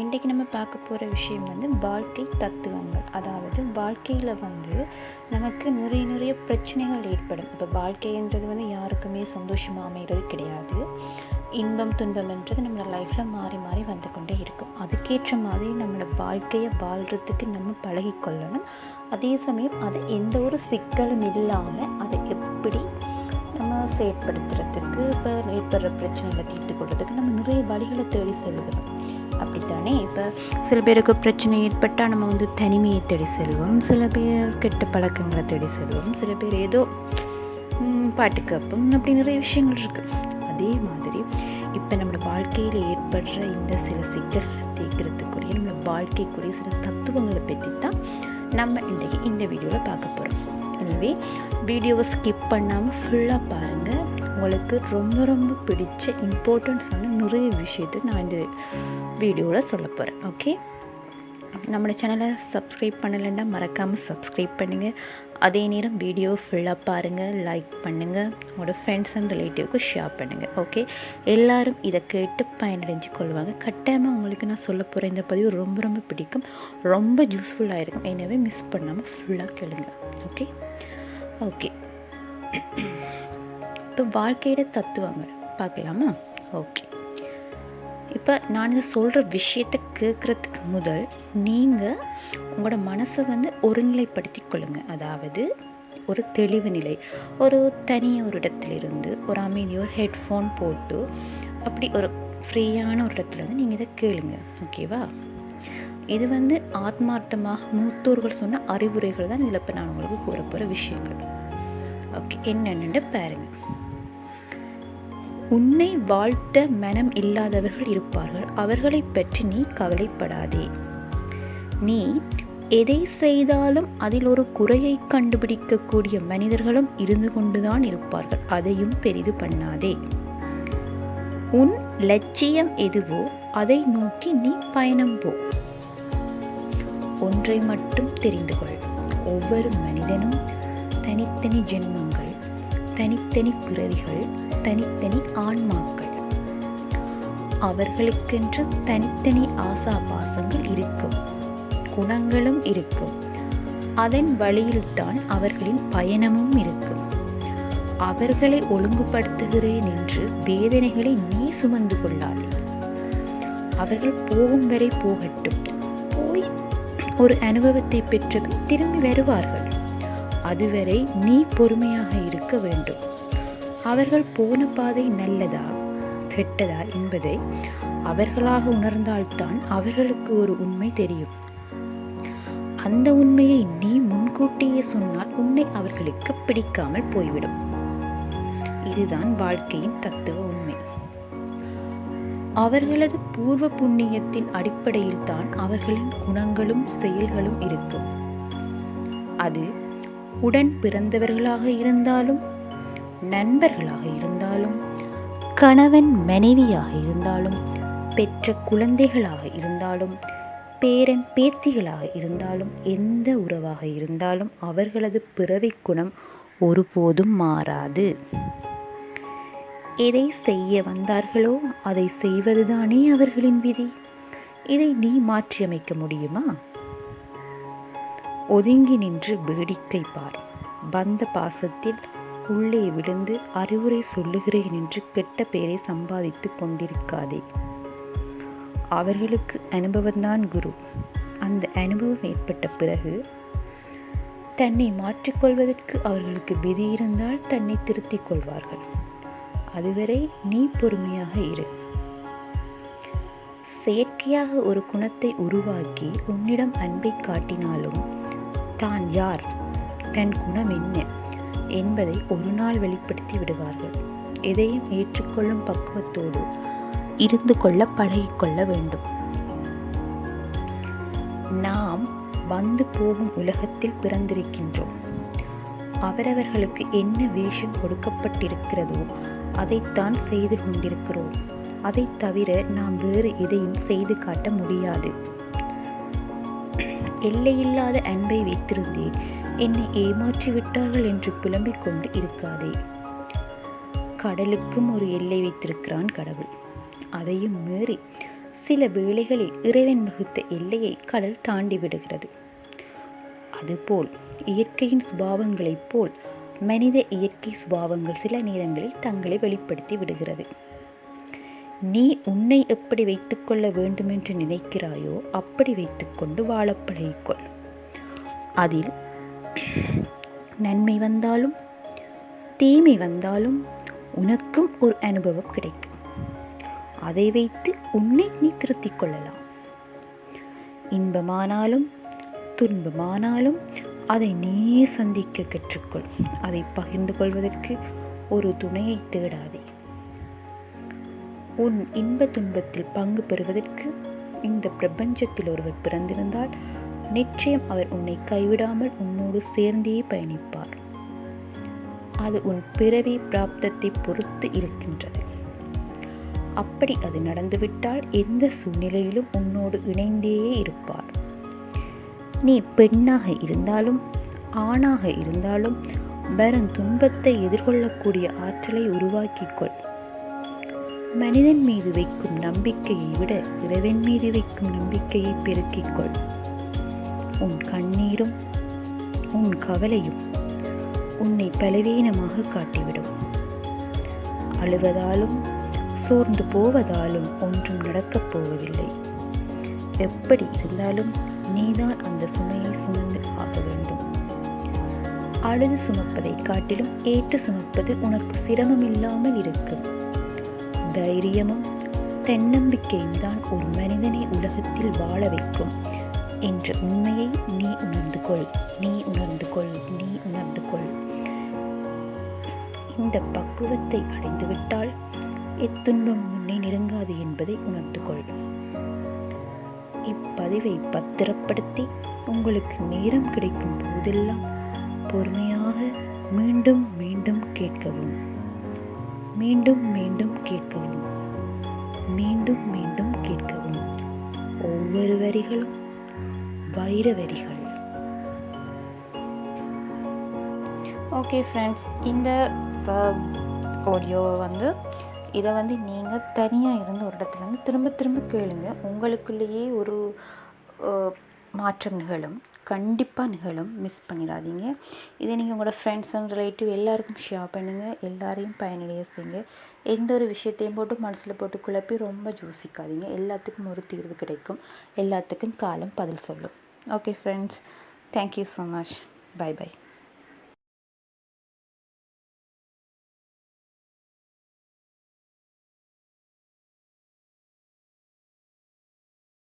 இன்றைக்கி நம்ம பார்க்க போகிற விஷயம் வந்து வாழ்க்கை தத்துவங்கள். அதாவது வாழ்க்கையில் வந்து நமக்கு நிறைய நிறைய பிரச்சனைகள் ஏற்படும். இப்போ வாழ்க்கைன்றது வந்து யாருக்குமே சந்தோஷமாக அமைகிறது கிடையாது. இன்பம் துன்பம்ன்றது நம்மளோட லைஃப்பில் மாறி மாறி வந்து கொண்டே இருக்கும். அதுக்கேற்ற மாதிரி நம்மளோட வாழ்க்கையை வாழ்கிறதுக்கு நம்ம பழகிக்கொள்ளணும் அதே சமயம் அதை எந்த ஒரு சிக்கலும் இல்லாமல் அதை எப்படி நம்ம செயற்படுத்துறதுக்கு இப்போ ஏற்படுற பிரச்சனைகளை தீர்த்து கொள்றதுக்கு நம்ம நிறைய வழிகளை தேடி செல்கிறோம் அப்படித்தானே? இப்போ சில பேருக்கு பிரச்சனை ஏற்பட்டால் நம்ம வந்து தனிமையை தேடி செல்வோம். சில பேர் கெட்ட பழக்கங்களை தேடி செல்வோம். சில பேர் ஏதோ பாட்டு கேட்போம். அப்படி நிறைய விஷயங்கள் இருக்குது அதே மாதிரி இப்போ நம்மளோட வாழ்க்கையில் ஏற்படுற இந்த சில சிக்கல்களை தீர்க்கிறதுக்குரிய நம்மளோட வாழ்க்கைக்குரிய சில தத்துவங்களை பற்றி தான் நம்ம இன்றைக்கி இந்த வீடியோவில் பார்க்க போகிறோம் எனவே வீடியோவை ஸ்கிப் பண்ணாமல் ஃபுல்லாக பாருங்கள் உங்களுக்கு ரொம்ப ரொம்ப பிடிச்ச இம்பார்ட்டன்ஸான நிறைய விஷயத்தை நான் இந்த வீடியோவில் சொல்ல போகிறேன் ஓகே நம்மளோட சேனலை சப்ஸ்கிரைப் பண்ணலைன்னா மறக்காமல் சப்ஸ்கிரைப் பண்ணுங்கள் அதே நேரம் வீடியோ ஃபுல்லாக பாருங்கள் லைக் பண்ணுங்கள் உங்களோட ஃப்ரெண்ட்ஸ் அண்ட் ரிலேட்டிவ்க்கு ஷேர் பண்ணுங்கள் ஓகே எல்லோரும் இதை கேட்டு பயனடைஞ்சு கொள்வாங்க. கட்டாயமாக உங்களுக்கு நான் சொல்ல போகிற இந்த பதிவு ரொம்ப ரொம்ப பிடிக்கும். ரொம்ப யூஸ்ஃபுல்லாக இருக்கும். எனவே மிஸ் பண்ணாமல் ஃபுல்லாக கேளுங்க ஓகே ஓகே இப்போ வாழ்க்கையோட தத்துவங்கள் பார்க்கலாமா? ஓகே இப்போ நான் இதை சொல்கிற விஷயத்தை கேட்குறதுக்கு முதல் நீங்கள் உங்களோட மனசை வந்து ஒருநிலைப்படுத்தி கொள்ளுங்கள் அதாவது ஒரு தெளிவு நிலை. ஒரு தனிய ஒரு இடத்துலேருந்து ஒரு அமைதியோர் ஒரு ஹெட்ஃபோன் போட்டு அப்படி ஒரு ஃப்ரீயான ஒரு இடத்துல வந்து நீங்கள் இதை கேளுங்க. ஓகேவா இது வந்து ஆத்மார்த்தமாக மூத்தோர்கள் சொன்ன அறிவுரைகள் தான் இதில் இப்போ நான் உங்களுக்கு கூற போகிற விஷயங்கள். ஓகே என்னென்னு பாருங்கள் உன்னை வாழ்த்த மனம் இல்லாதவர்கள் இருப்பார்கள். அவர்களை பற்றி நீ கவலைப்படாதே. நீ எதை செய்தாலும் அதில் ஒரு குறையை கண்டுபிடிக்கக்கூடிய மனிதர்களும் இருந்து கொண்டுதான் இருப்பார்கள். அதையும் பெரிது பண்ணாதே. உன் லட்சியம் எதுவோ அதை நோக்கி நீ பயணம் போ. ஒன்றை மட்டும் தெரிந்து கொள். ஒவ்வொரு மனிதனும் தனித்தனி ஜென்மங்கள். தனித்தனி பிறவிகள் தனித்தனி ஆன்மாக்கள். அவர்களுக்கென்று தனித்தனி ஆசாபாசங்கள் இருக்கும் குணங்களும் இருக்கும். அதன் வழியில்தான் அவர்களின் பயணமும் இருக்கும். அவர்களை ஒழுங்குபடுத்துகிறேன் என்று வேதனைகளை நீ சுமந்து கொள்ளாதே. அவர்கள் போகும் வரை போகட்டும். போய் ஒரு அனுபவத்தை பெற்றபின் திரும்பி வருவார்கள். அதுவரை நீ பொறுமையாக இருக்க வேண்டும். அவர்கள் போன பாதை நல்லதா கெட்டதா என்பதை அவர்களாக உணர்ந்தால்தான் அவர்களுக்கு ஒரு உண்மை தெரியும். அந்த உண்மையை நீ முன்கூட்டியே சொன்னால் உன்னை அவர்களுக்கு பிடிக்காமல் போய்விடும். இதுதான் வாழ்க்கையின் தத்துவ உண்மை. அவர்களது பூர்வ புண்ணியத்தின் அடிப்படையில் தான் அவர்களின் குணங்களும் செயல்களும் இருக்கும். அது உடன் பிறந்தவர்களாக இருந்தாலும் நண்பர்களாக இருந்தாலும் கணவன் மனைவியாக இருந்தாலும் பெற்ற குழந்தைகளாக இருந்தாலும் பேரன் பேத்திகளாக இருந்தாலும் எந்த உறவாக இருந்தாலும் அவர்களது பிறவி குணம் ஒருபோதும் மாறாது. எதை செய்ய வந்தார்களோ அதை செய்வதுதானே அவர்களின் விதி. இதை நீ மாற்றியமைக்க முடியுமா? ஒதுங்கி நின்று வேடிக்கை பார். வந்த பாசத்தில் உள்ளே விழுந்து அறிவுரை சொல்லுகிறேன் என்று கெட்ட பெயரை சம்பாதித்து கொண்டிருக்காதே. அவர்களுக்கு அனுபவம்தான் குரு. அந்த அனுபவம் ஏற்பட்ட பிறகு தன்னை மாற்றிக்கொள்வதற்கு அவர்களுக்கு விதி இருந்தால் தன்னை திருத்திக் கொள்வார்கள். அதுவரை நீ பொறுமையாக இரு. செயற்கையாக ஒரு குணத்தை உருவாக்கி உன்னிடம் அன்பை காட்டினாலும் தான் யார்? தன் குணம் என்ன? என்பதை ஒரு நாள் வெளிப்படுத்தி விடுவார்கள். எதையும் ஏற்றுக்கொள்ளும் பக்குவத்தோடு இருந்து கொள்ள பழகிக்கொள்ள வேண்டும். நாம் வந்து போகும் உலகத்தில் பிறந்திருக்கின்றோம். அவரவர்களுக்கு என்ன வேஷம் கொடுக்கப்பட்டிருக்கிறதோ அதைத்தான் செய்து கொண்டிருக்கிறோம். அதை தவிர நாம் வேறு எதையும் செய்து காட்ட முடியாது. எல்லையில்லாத அன்பை வைத்திருந்தேன். என்னை ஏமாற்றி விட்டார்கள் என்று புலம்பிக் கொண்டு இருக்காதே. கடலுக்கும் ஒரு எல்லை வைத்திருக்கிறான் கடவுள். அதையும் மீறி சில வேளைகளில் இறைவன் வகுத்த எல்லையை கடல் தாண்டி விடுகிறது. அதுபோல் இயற்கையின் சுபாவங்களைப் போல் மனித இயற்கை சுபாவங்கள் சில நேரங்களில் தங்களை வெளிப்படுத்தி விடுகிறது. நீ உன்னை எப்படி வைத்துக்கொள்ள வேண்டுமென்று நினைக்கிறாயோ அப்படி வைத்துக்கொண்டு வாழப் பழகிக்கொள் அதில் நன்மை வந்தாலும் தீமை வந்தாலும் உனக்கும் ஒரு அனுபவம் கிடைக்கும். அதை வைத்து உன்னை நீ திருத்திக் கொள்ளலாம். இன்பமானாலும் துன்பமானாலும் அதை நீ சந்திக்க கற்றுக்கொள். அதை பகிர்ந்து கொள்வதற்கு ஒரு துணையை தேடாதே. உன் இன்ப துன்பத்தில் பங்கு பெறுவதற்கு இந்த பிரபஞ்சத்தில் ஒருவர் பிறந்திருந்தால் நிச்சயம் அவர் உன்னை கைவிடாமல் உன்னோடு சேர்ந்தே பயணிப்பார். அது உன் பிறவி பிராப்தத்தை பொறுத்து இருக்கின்றது. அப்படி அது நடந்துவிட்டால் எந்த சூழ்நிலையிலும் உன்னோடு இணைந்தே இருப்பார். நீ பெண்ணாக இருந்தாலும் ஆணாக இருந்தாலும் வரும் துன்பத்தை எதிர்கொள்ளக்கூடிய ஆற்றலை உருவாக்கிக்கொள் மனிதன் மீது வைக்கும் நம்பிக்கையை விட இறைவன் மீது வைக்கும் நம்பிக்கையை பெருக்கிக்கொள். உன் கண்ணீரும் உன் கவலையும் உன்னை பலவீனமாக காட்டிவிடும். அழுவதாலும் சோர்ந்து போவதாலும் ஒன்றும் நடக்கப் போவதில்லை. எப்படி இருந்தாலும் நீதான் அந்த சுமையை சுமந்து ஆக வேண்டும். அழுது சுமப்பதை காட்டிலும் ஏற்று சுமப்பது உனக்கு சிரமம் இல்லாமல் இருக்கும். தைரியமும் தன்னம்பிக்கையும் தான் ஒரு மனிதனை உலகத்தில் வாழ வைக்கும் என்ற உண்மையை நீ உணர்ந்து கொள். நீ உணர்ந்து கொள். நீ உணர்ந்து கொள். இந்த பக்குவத்தை அடைந்துவிட்டால் எத்துன்பம் முன்னே நெருங்காது என்பதை உணர்ந்து கொள். இப்பதிவை பத்திரப்படுத்தி உங்களுக்கு நேரம் கிடைக்கும் போதெல்லாம் பொறுமையாக மீண்டும் மீண்டும் கேட்கவும். மீண்டும் மீண்டும் கேட்கவும். மீண்டும் மீண்டும் கேட்கவும். ஒவ்வொரு வரிகளும் வைர வரிகள். ஓகே ஃப்ரெண்ட்ஸ் இந்த uh, ஆடியோவை வந்து இதை வந்து நீங்கள் தனியாக இருந்து ஒரு இடத்துல இருந்து திரும்ப திரும்ப கேளுங்க. உங்களுக்குள்ளேயே ஒரு uh, மாற்றம் நிகழும். கண்டிப்பாக நிகழும். மிஸ் பண்ணிடாதீங்க. இதை நீங்கள் உங்களோட ஃப்ரெண்ட்ஸ் அண்ட் ரிலேட்டிவ் எல்லாருக்கும் ஷேர் பண்ணுங்கள் எல்லாரையும் பயனடைய செய்யுங்க. எந்த ஒரு விஷயத்தையும் போட்டு மனசில் போட்டு குழப்பி ரொம்ப யோசிக்காதீங்க எல்லாத்துக்கும் ஒரு தீர்வு கிடைக்கும். எல்லாத்துக்கும் காலம் பதில் சொல்லும். Okay friends thank you so much bye bye